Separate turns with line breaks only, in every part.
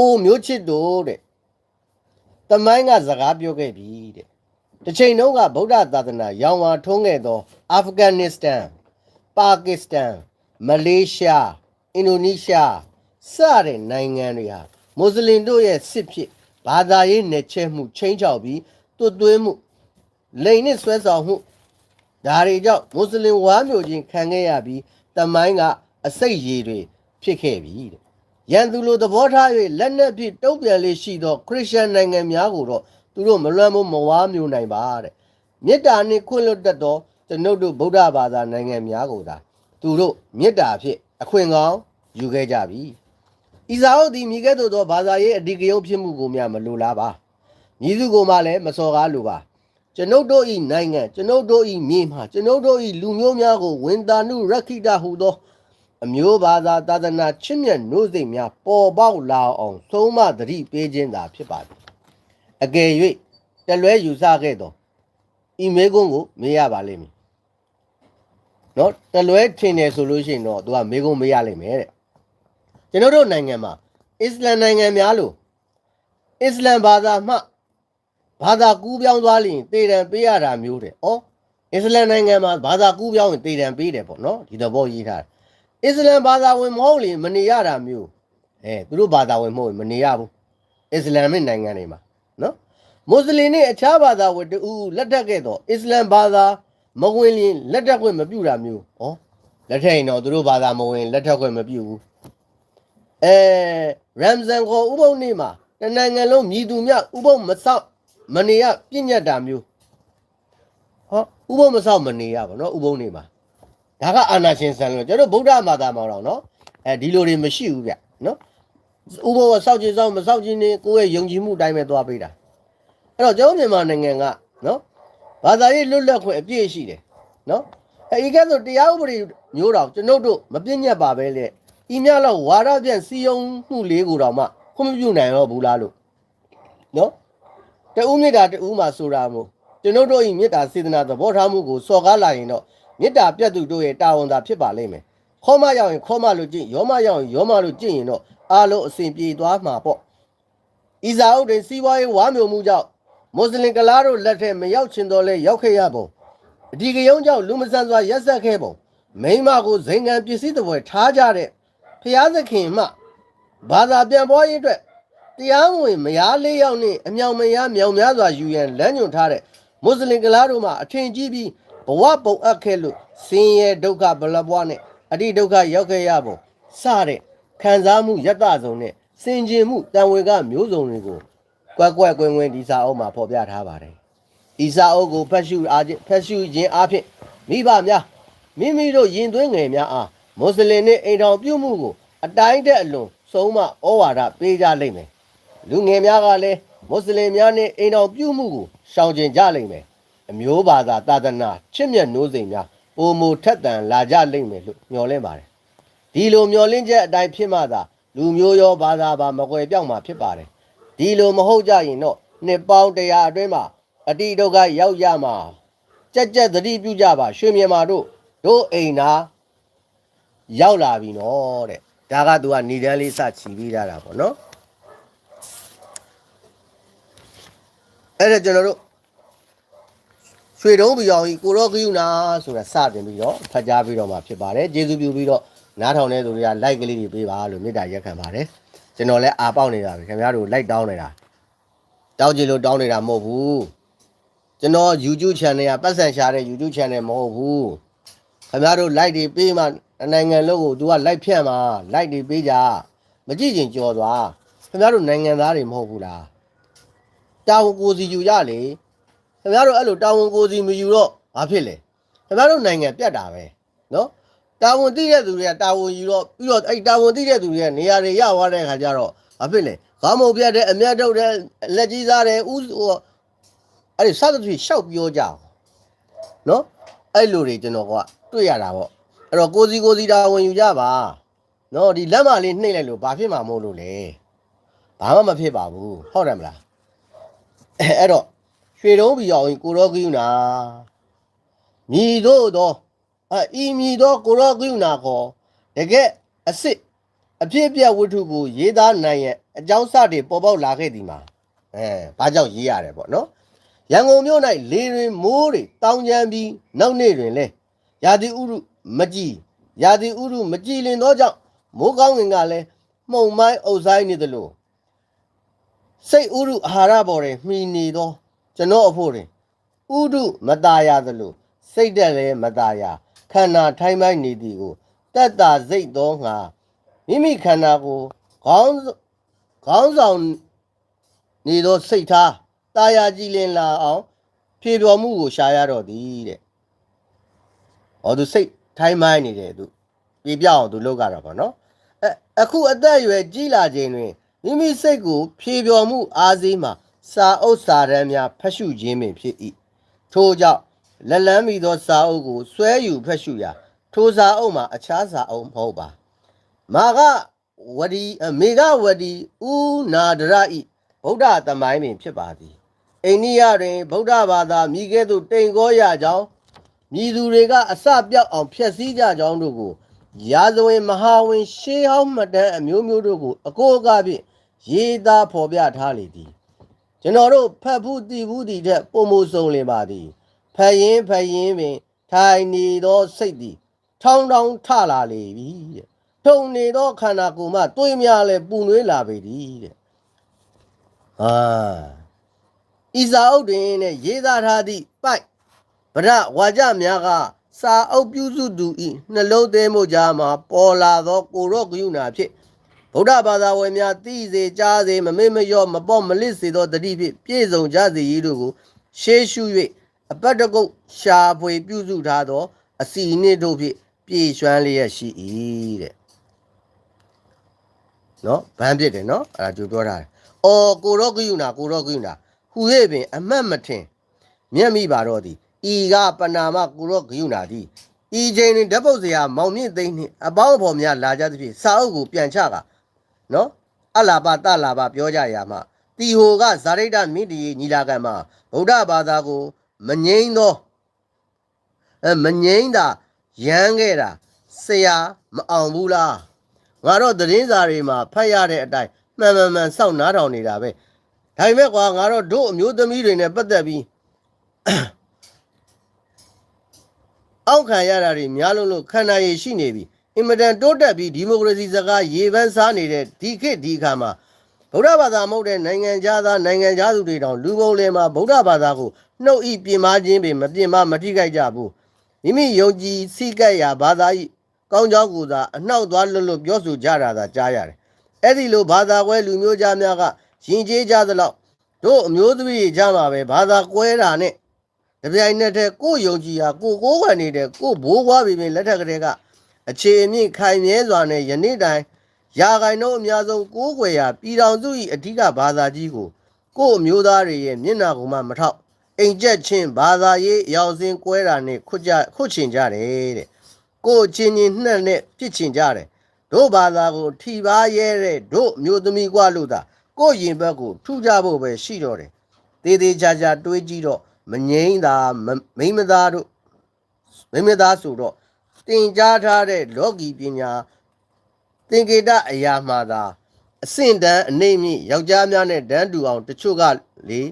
အိုမျိုးချစ်တို့တဲ့တမိုင်းကစကားပြောခဲ့ပြီတဲ့တစ်ချိန်လုံးကဗုဒ္ဓသာသနာရောင်ဝါထုံးခဲ့သောအာဖဂန်နစ္စတန်ပါကစ္စတန်မလေးရှားအင်ဒိုနီးရှားစတဲ့နိုင်ငံတွေဟာမွတ်စလင်တို့ရဲ့စစ်ဖြစ်ဘာသာရေးနယ်ချဲမှုချင်းချောက်ပြီးတွတ်သွင်းမှုလိန်နဲ့ဆွဲဆောင်မှုဒါတွေကြောင့်မွတ်စလင်ဝါမျိုးချင်းခံခဲ့ရပြီးတမိုင်းကအစိတ်ရည်တွေဖြစ်ခဲ့ပြီတဲ့ ရန်သူလိုသဘောထား၍လက်နက်ဖြင့်တုံ့ပြန်လေးရှိသော ခရစ်ယာန်နိုင်ငံများကိုတော့သူတို့မလွမ်းမိုးမဝါမျိုးနိုင်ပါတဲ့မေတ္တာနှင့်ခွင့်လွတ်တတ်သောကျွန်ုပ်တို့ဗုဒ္ဓဘာသာနိုင်ငံများကိုသာသူတို့မေတ္တာဖြင့်အခွင့်ကောင်းယူခဲ့ကြပြီ။ဤစာအုပ်သည်မိခဲ့သို့သောဘာသာရေးအဓိကရုဏ်းဖြစ်မှုကိုများမလိုလားပါ။မြည်သူကိုမှလည်းမစော်ကားလိုပါ။ကျွန်ုပ်တို့ဤနိုင်ငံကျွန်ုပ်တို့ဤမြေမှာကျွန်ုပ်တို့ဤလူမျိုးများကိုဝန်တာနုရခိတဟုသော အမျိုးဘာသာသာသနာချစ်မြတ်နိုးစိတ်များပေါ်ပေါက်လာအောင်သုံးမသတိပေးခြင်းသာဖြစ်ပါသည်အကယ်၍တလွဲယူဆခဲ့သောဤမေကွန်းကိုမေးရပါလိမ့်မည်နော်တလွဲထင်တယ်ဆိုလို့ရှိရင်တော့သူကမေကွန်းမေးရလိမ့်မယ်တဲ့ကျွန်တော်တို့နိုင်ငံမှာအစ္စလမ်နိုင်ငံများလို့အစ္စလမ်ဘာသာမှဘာသာကူးပြောင်းသွားရင်တေတံပေးရတာမျိုးတဲ့ဩအစ္စလမ်နိုင်ငံမှာဘာသာကူးပြောင်းရင်တေတံပေးတယ်ပေါ့နော်ဒီသဘောရေးထားတယ် အစ္စလမ်ဘာသာဝင်မဟုတ်လေမနေရတာမျိုးအဲသူတို့ဘာသာဝင်မဟုတ်ရင်မနေရဘူးအစ္စလမ်ရဲ့နိုင်ငံတွေမှာနော်မွတ်စလင်နဲ့အခြားဘာသာဝင်တူလက်ထပ်ခဲ့တော့အစ္စလမ်ဘာသာမဝင်ရင်လက်ထပ်ခွင့်မပြုတာမျိုးဩလက်ထပ်ရင်တော့သူတို့ဘာသာမဝင်လက်ထပ်ခွင့်မပြုဘူးအဲရမ်ဇန်ခေါ်ဥပုံနေ့မှာတနိုင်ငံလုံးမြည်သူမြဥပုံမဆောက်မနေရပြည့်ညတ်တာမျိုးဟောဥပုံမဆောက်မနေရပါနော်ဥပုံနေ့မှာ ဒါကအာနာရှင်ဆန်လို့ကျွန်တော်ဗုဒ္ဓဘာသာမှာတော့နော်အဲဒီလိုတွေမရှိဘူးဗျနော်ဥပဝစောက်ခြင်းစောက်မစောက်ခြင်းနေကိုယ့်ရဲ့ယုံကြည်မှုအတိုင်းပဲသွားပေးတာအဲ့တော့ကျွန်တော်မြန်မာနိုင်ငံကနော်ဘာသာရေးလွတ်လပ်ခွင့်အပြည့်ရှိတယ်နော်အဲဒီကဲဆိုတရားဥပဒေမျိုးတော်ကျွန်တော်တို့မပြည့်ညက်ပါပဲလေဤမြလောက်ဝါရပြန့်စီယုံမှုလေးကိုတော့မှခွင့်မပြုနိုင်တော့ဘူးလားလို့နော်တဦးမြစ်တာတဦးမှာဆိုတာမို့ကျွန်တော်တို့ဤမြစ်တာစေတနာသဘောထားမှုကိုစော်ကားလာရင်တော့ မေတ္တာပြတ်သူတို့ရဲ့တာဝန်သာဖြစ်ပါလိမ့်မယ်။ခေါမရောက်ရင်ခေါမလို့ကြင့်ယောမရောက်ရင်ယောမလို့ကြင့်ရင်တော့အားလုံးအစဉ်ပြေသွားမှာပေါ့။ဤစာအုပ်တွင်စီးပွားရေးဝါမျိုးမှုကြောင့်မွတ်စလင်ကလားတို့လက်ထက်မရောက်ချင်တော့လဲရောက်ခဲ့ရပုံ။အဒီကယုံကြောင့်လူမဆန်စွာရက်ဆက်ခဲ့ပုံ။မိန်းမကိုဇိမ်ငံပစ္စည်းတစ်ပွဲထားကြတဲ့ဖျားသခင်မှဘာသာပြန်ပေါ်ရေးအတွက်တရားဝင်မယားလေးယောက်နဲ့အမြောင်မယားမြောင်များစွာယူရန်လမ်းညွှန်ထားတဲ့မွတ်စလင်ကလားတို့မှအထင်ကြီးပြီး ဘဝပုံအပ်ခဲ့လို့ဆင်းရဲဒုက္ခဗလဘွားနဲ့အတိဒုက္ခရောက်ခဲ့ရပုံစတဲ့ခံစားမှုယတ္တဆုံးနဲ့စင်ကြင်မှုတန်ဝေကမျိုးစုံတွေကိုကွက်ကွက်ကွင်းကွင်းဒီစာအုပ်မှာဖော်ပြထားပါတယ်။ဤစာအုပ်ကိုဖတ်ရှုအားဖြင့်ဖတ်ရှုခြင်းအားဖြင့်မိဘများမိမိတို့ယင်သွင်းငယ်များအားမွတ်စလင်နှင့်အိမ်တော်ပြုမှုကိုအတိုင်းတဲ့အလွန်ဆုံးမဩဝါဒပေးကြလိမ့်မယ်။လူငယ်များကလည်းမွတ်စလင်များနှင့်အိမ်တော်ပြုမှုကိုရှောင်ကျဉ်ကြလိမ့်မယ်။ အမျိုးဘာသာသာသနာချစ်မြတ်နိုးစိမ်များပုံမူထက်တန်လာကြလိမ့်မယ်လို့မျှော်လင့်ပါတယ်ဒီလိုမျှော်လင့်ချက်အတိုင်းဖြစ်မှသာလူမျိုးရောဘာသာပါမကွယ်ပြောက်မှာဖြစ်ပါတယ်ဒီလိုမဟုတ်ကြရင်တော့နှစ်ပေါင်းတရာအတွင်းမှာအတိဒုက္ခရောက်ရမှာကြက်ကြက်သတိပြုကြပါရွှေမြန်မာတို့တို့အိမ်သာရောက်လာပြီနော်တဲ့ဒါကသူကနေတန်းလေးစချီပြီးတာပေါ့နော်အဲ့ဒါကျွန်တော်တို့ ရွှေတုံးပြောင်ကြီးကိုရောကယူနာဆိုတာစတင်ပြီးတော့ဖတ်ကြားပြီးတော့မှဖြစ်ပါတယ်ကျေးဇူးပြုပြီးတော့နားထောင်တဲ့သူတွေက like ကလေးတွေပေးပါလို့မေတ္တာရက်ခံပါတယ်ကျွန်တော်လည်းအားပေါက်နေတာပဲခင်ဗျားတို့ like တောင်းနေတာတောင်းကြည့်လို့တောင်းနေတာမဟုတ်ဘူးကျွန်တော် YouTube channel ကပတ်စံရှာတဲ့ YouTube channel မဟုတ်ဘူးခင်ဗျားတို့ like တွေပေးမှနိုင်ငံလုံးကို तू က like ဖြန့်မှာ like တွေပေးကြမကြည့်ချင်ကြော်သွားခင်ဗျားတို့နိုင်ငံသားတွေမဟုတ်ဘူးလားတာဝန်ကိုစီယူကြလေ ခင်ဗျားတို့အဲ့လိုတာဝန်ကိုယ်စီမယူတော့ဘာဖြစ်လဲခင်ဗျားတို့နိုင်ငံပြတ်တာပဲနော်တာဝန်သိတဲ့သူတွေကတာဝန်ယူတော့ပြီးတော့အဲ့တာဝန်သိတဲ့သူတွေကနေရာတွေရသွားတဲ့ခါကျတော့ဘာဖြစ်လဲခေါင်းမုံပြတ်တဲ့အမျက်ထုတ်တဲ့လက်ကြီးစားတဲ့ဥဟိုအဲ့ဒီစသဖြင့်ရှောက်ပြောကြအောင်နော်အဲ့လိုတွေကျွန်တော်ကတွေ့ရတာပေါ့အဲ့တော့ကိုစီကိုစီတာဝန်ယူကြပါနော်ဒီလက်မလေးနှိမ့်လိုက်လို့ဘာဖြစ်မှာမဟုတ်လို့လဲဘာမှမဖြစ်ပါဘူးဟုတ်တယ်မလားအဲ့အဲ့တော့ ရွှေတုံးပြီးအောင်ကိုရောကယူနာမြည်တို့တော့အဤမြည်တော့ကိုရောကယူနာခေါ်တကယ်အစ်စ်အဖြစ်အပျက်ဝတ္ထုကိုရေးသားနိုင်ရဲ့အကြောင်းစတွေပေါ်ပေါက်လာခဲ့သည်မှာအဲဘာကြောင့်ရေးရတယ်ပေါ့နော်ရန်ကုန်မြို့၌လေတွင်မိုးတွေတောင်းကျမ်းပြီးနောက်နေ့တွင်လဲရာသီဥတုမကြည်ရာသီဥတုမကြည်လင်သောကြောင့်မိုးကောင်းငင်ကလည်းမှုန်မိုင်းအုပ်ဆိုင်နေသလိုစိတ်ဥရုအာဟာရပေါ်တွင်မှီနေသော ကျွန်တော်အဖို့တွင်ဥရုမตาရသလိုစိတ်တက်လည်းမตาရခန္ဓာထိုင်းမိုင်းနေသည်ကိုတက်တာစိတ်သောငါမိမိခန္ဓာကိုခေါင်းခေါင်းဆောင်နေသောစိတ်ထားตาရကြည်လင်လာအောင်ဖြေပြော်မှုကိုရှာရတော့သည်တဲ့။ဟောသူစိတ်ထိုင်းမိုင်းနေတယ်သူပြပြအောင်သူလုပ်ကြတာပေါ့နော်။အဲအခုအသက်အရွယ်ကြီးလာခြင်းတွင်မိမိစိတ်ကိုဖြေပြော်မှုအားစီးမှာ စာအုပ်စာတမ်းများဖတ်ရှုခြင်းပင်ဖြစ်၏ထို့ကြောင့်လက်လန်းမိသောစာအုပ်ကိုဆွဲယူဖတ်ရှုရာထိုစာအုပ်မှာအခြားစာအုပ်မဟုတ်ပါမာကဝဒီအမေကဝဒီဥနာဒရဤဗုဒ္ဓသမိုင်းပင်ဖြစ်ပါသည်အိန္ဒိယတွင်ဗုဒ္ဓဘာသာမိကဲ့သို့တိမ်ကောရကြောင်းမြည်သူတွေကအစပြောက်အောင်ဖျက်ဆီးကြကြောင်းတို့ကိုရာဇဝင်မဟာဝင် ရှေးဟောင်းမှတ်တမ်းအမျိုးမျိုးတို့ကိုအကိုအကားဖြင့်ရေးသားဖော်ပြထားလေသည် ကျွန်တော်တို့ဖတ်ဘူးတည်ဘူးတည်တဲ့ပုံမဆုံးလင်ပါသည်ဖတ်ရင်ဖတ်ရင်ပင် ထိုင်နေသောစိတ်သည် ထောင်းထောင်းထလာလေပြီတဲ့ထုံနေသောခန္ဓာကိုယ်မှတွေးများလဲပူနွေးလာပေသည်တဲ့ဟာဣဇာအုပ်တွင်နဲ့ရေးသားထားသည့်ပိုက်ဗရဝါကြများကစာအုပ်ပြုစုသူဤနှလုံးသွင်းမှုကြားမှာပေါ်လာသောကိုရော့ကယုနာဖြင့် ဗုဒ္ဓဘာသာဝင်များသိစေကြားစေမမေ့မလျော့မပေါ့မလစ်စေသောတတိဖြင့်ပြည့်စုံကြစေရည်တို့ကိုရှေးရှု၍အပတ်တကုတ်ရှာဖွေပြုစုထားသော အစီအနစ်တို့ဖြင့်ပြည့်ရွှမ်းလျက်ရှိ၏တဲ့နော်ဗန်းပြစ်တယ်နော်အဲ့ဒါကြိုပြောထားတယ်။အော်ကိုရောဂယုနာကိုရောဂယုနာဟူ၍ပင် အမတ်မထင်မျက်မိပါတော့သည်ဤကပနာမကိုရောဂယုနာသည်ဤချိန်တွင်ဓာတ်ပုတ်စရာမောင်မြင့်သိမ့်နှင့်အပေါင်းအဖော်များလာကြသဖြင့်စာအုပ်ကိုပြန်ချက နော်အလာပါတလာပါပြောကြရမှာတီဟိုကဇာရိတမိတ္တိညီလာခံမှာဗုဒ္ဓဘာသာကိုမငိမ့်သောအဲမငိမ့်တာရမ်းခဲ့တာဆရာမအောင်ဘူးလားငါတော့သတင်းစာတွေမှာဖတ်ရတဲ့အတိုင်းမှန်မှန်မှန်စောင့်နားထောင်နေတာပဲဒါပေမဲ့ကွာငါတော့တို့အမျိုးသမီးတွေနဲ့ပတ်သက်ပြီးအောက်ခံရတာတွေများလို့လို့ခန္ဓာရည်ရှိနေပြီ အင်မတန်တိုးတက်ပြီးဒီမိုကရေစီစကားရေပန်းစားနေတဲ့ဒီခေတ်ဒီအခါမှာဗုဒ္ဓဘာသာမဟုတ်တဲ့နိုင်ငံသားနိုင်ငံသားသူတွေတောင်လူပုံလယ်မှာဗုဒ္ဓဘာသာကိုနှုတ်ဤပြင်မာခြင်းပင်မပြင်မမထိခိုက်ကြဘူးမိမိယုံကြည်စိတ်ကပ်ရာဘာသာဤကောင်းကြောင်းကိုသာအနှောက်သွားလွတ်လွတ်ပြောဆိုကြတာသာကြားရတယ်အဲ့ဒီလိုဘာသာကွဲလူမျိုးသားများကရင်ကျေးကြသလောက်တို့အမျိုးသမီးတွေကြားမှာပဲဘာသာကွဲတာနဲ့တပြိုင်နက်တည်းကိုယ်ယုံကြည်ရာကိုယ်ကိုယ်ခံနေတဲ့ကိုယ်ဘိုးဘွားပြီပင်လက်ထက်ကလေးက အခြေအမြင့်ခိုင်မြဲစွာနဲ့ယနေ့တိုင်ယာဂိုင်တို့အများဆုံးကိုးကွယ်ရာပြည်တော်စု၏အဓိကဘာသာကြီးကိုကိုယ့်အမျိုးသားတွေရဲ့မျက်နှာကိုမှမထောက်အိမ်ကျက်ချင်းဘာသာရေးအရောက်စင်းကွဲတာနဲ့ခွတ်ကြခွတ်ချင်ကြတယ်တဲ့ကိုယ့်ချင်းချင်းနှက်နဲ့ပြစ်ချင်ကြတယ်တို့ဘာသာကိုထိပါရဲတဲ့တို့အမျိုးသမီးကွာလို့သာကိုယ့်ရင်ဘက်ကိုထုကြဖို့ပဲရှိတော့တယ်သေးသေးချာချာတွေးကြည့်တော့မငိမ့်တာမမိမ့်မသားတို့မိမ့်မသားဆိုတော့ တင်ကြားထားတဲ့လောကီပညာသင်္ကေတအရာမှသာအဆင့်တန်းအနေမြင့်ယောက်ျားများနဲ့တန်းတူအောင်တချို့ကလေ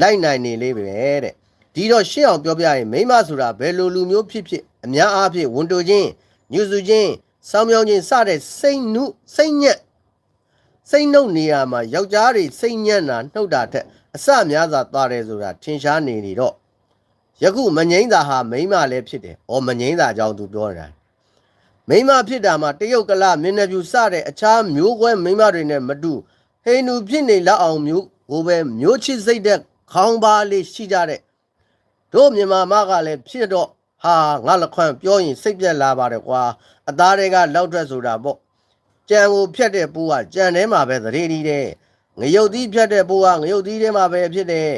လိုက်နိုင်နေလေးပဲတဲ့ဒီတော့ရှင်းအောင်ပြောပြရင်မိန်းမဆိုတာဘယ်လိုလူမျိုးဖြစ်ဖြစ်အများအားဖြင့်ဝန်တိုခြင်းညှူစုခြင်းစောင်းမြောင်းခြင်းစတဲ့စိတ်နုစိတ်ညက်စိတ်နှုတ်နေရာမှာယောက်ျားတွေစိတ်ညက်တာနှုတ်တာထက်အစများစွာသွားတယ်ဆိုတာထင်ရှားနေနေတော့ ယခုမငိမ့်တာဟာမိန်းမလည်းဖြစ်တယ်။အော်မငိမ့်တာကြောင့်သူပြောနေတာ။မိန်းမဖြစ်တာမှာတရုတ်ကလမင်းနှပြူစတဲ့အခြားမျိုးကွဲမိန်းမတွေနဲ့မတူဟိန္ဒူဖြစ်နေလောက်အောင်မျိုးကိုပဲမျိုးချစ်စိတ်တဲ့ခေါင်းပါလေးရှိကြတဲ့တို့မြန်မာမကလည်းဖြစ်တော့ဟာငါလခွန့်ပြောရင်စိတ်ပြက်လာပါတယ်ကွာအသားတွေကလောက်ထွက်ဆိုတာပေါ့ကြံကိုဖြတ်တဲ့ပိုးကကြံထဲမှာပဲသတိတီးတဲ့ငရုတ်သီးဖြတ်တဲ့ပိုးကငရုတ်သီးထဲမှာပဲဖြစ်တယ်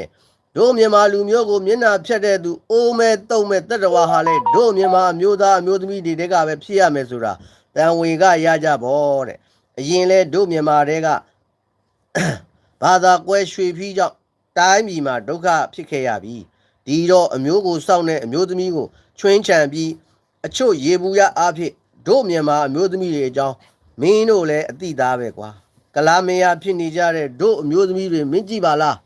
တို့မြန်မာလူမျိုးကိုမျက်နှာဖြတ်တဲ့သူအိုးမဲတုံမဲတက်တော်ဟာလေတို့မြန်မာအမျိုးသားအမျိုးသမီးတွေတဲကပဲဖြစ်ရမယ်ဆိုတာတန်ဝေကရကြပေါ့တဲ့အရင်လဲတို့မြန်မာတဲကဘာသာကွဲရွှေဖြီးကြောင့်တိုင်းပြည်မှာဒုက္ခဖြစ်ခဲ့ရပြီဒီတော့အမျိုးကိုစောင့်တဲ့အမျိုးသမီးကိုချွင်းချံပြီးအချို့ရေဘူးရအားဖြင့်တို့မြန်မာအမျိုးသမီးတွေအကြောင်းမင်းတို့လည်းအတိသားပဲကွာကလာမေယာဖြစ်နေကြတဲ့တို့အမျိုးသမီးတွေမင်းကြည့်ပါလား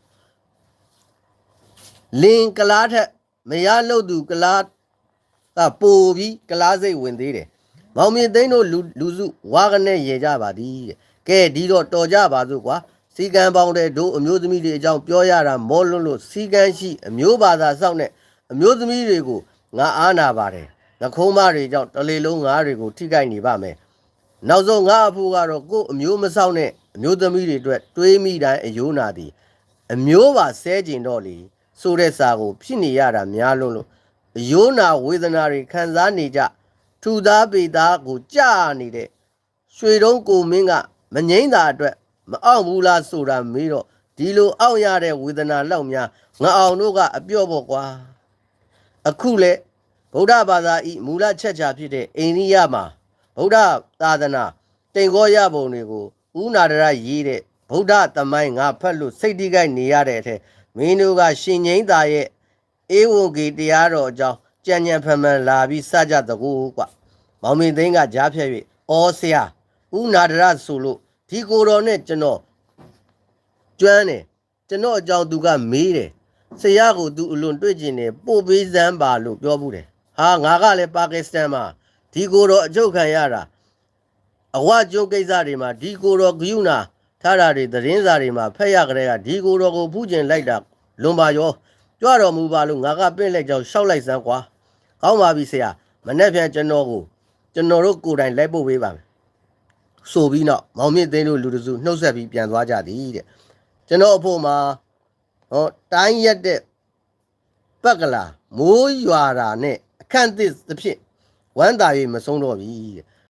လင်ကလားထက်မရလို့သူကလားကပိုပြီးကလားစိတ်ဝင်သေးတယ်မောင်မြင့်သိန်းတို့လူလူစုဝါကနေရေကြပါသည်တဲ့ကဲဒီတော့တော်ကြပါစို့ကွာစီကံပေါင်းတဲ့တို့အမျိုးသမီးတွေအကြောင်းပြောရတာမောလွန်းလို့စီကံရှိအမျိုးဘာသာစောင့်တဲ့အမျိုးသမီးတွေကိုငါအားနာပါတယ်နှခုံးမတွေကြောင့်တလေလုံးငါးတွေကိုထိခိုက်နေပါမယ်နောက်ဆုံးငါအဖို့ကတော့ကို့အမျိုးမဆောင်တဲ့အမျိုးသမီးတွေအတွက်တွေးမိတိုင်းအယိုးနာသည်အမျိုးပါဆဲကျင်တော့လေ ဆိုတဲ့စာကို ဖြစ်နေရတာများလွန်းလို့အယိုးနာဝေဒနာတွေခံစားနေကြထူသားပေသားကိုကြာနေတဲ့ရွှေတုံးကိုမင်းကမငိမ့်တာအတွက်မအောင်ဘူးလားဆိုတာမေးတော့ဒီလိုအောင့်ရတဲ့ဝေဒနာလောက်များငါအောင်တို့ကအပြော့ပေါ့ကွာအခုလေဗုဒ္ဓဘာသာဤမူလချက်ချာဖြစ်တဲ့အိန္ဒိယမှာဗုဒ္ဓသာသနာတိန်ခေါ်ရပုံတွေကိုဥနာဒရရေးတဲ့ဗုဒ္ဓသမိုင်းငါဖတ်လို့စိတ်တိကိုက်နေရတဲ့အထက် မင်းတို့ကရှင်ငိမ့်သာရဲ့အေဝံဂေတရားတော်အကြောင်းကြံ့ကြံ့ဖန်ဖန်လာပြီးစကြတကူကွာမောင်မင်းသိန်းကကြားဖြတ်၍အော်ဆရာဥနာဒရဆိုလို့ဒီကိုယ်တော်နဲ့ကျွန်တော်ကျွမ်းတယ်ကျွန်တော်အကြောင်းသူကမေးတယ်ဆရာကိုသူအလွန်တွေ့ကျင်တယ်ပို့ပေးစမ်းပါလို့ပြောဘူးတယ်ဟာငါကလည်းပါကစ္စတန်မှာဒီကိုယ်တော်အချုပ်ခံရတာအဝကျုပ်ကိစ္စတွေမှာဒီကိုယ်တော်ဂယုဏ ထားတာတွေသတင်းစာတွေမှာဖက်ရကြတဲ့ကဒီကိုယ်တော်ကိုဖူးကျင်လိုက်တာလွန်ပါရောကြွတော်မူပါလို့ငါကပင့်လက်ကြောင်ရှောက်လိုက်စမ်းကွာကောင်းပါပြီဆရာမနေ့ပြန်ကျွန်တော်ကိုကျွန်တော်တို့ကိုယ်တိုင်လိုက်ပို့ပေးပါမယ်ဆိုပြီးတော့မောင်မြင့်သိန်းတို့လူတစုနှုတ်ဆက်ပြီးပြန်သွားကြသည်တဲ့ကျွန်တော်အဖို့မှာဟောတိုင်းရက်တဲ့ပက်ကလာမိုးရွာတာနဲ့အခန့်သစ်သဖြင့်ဝမ်းသာ၍မဆုံးတော့ပြီတဲ့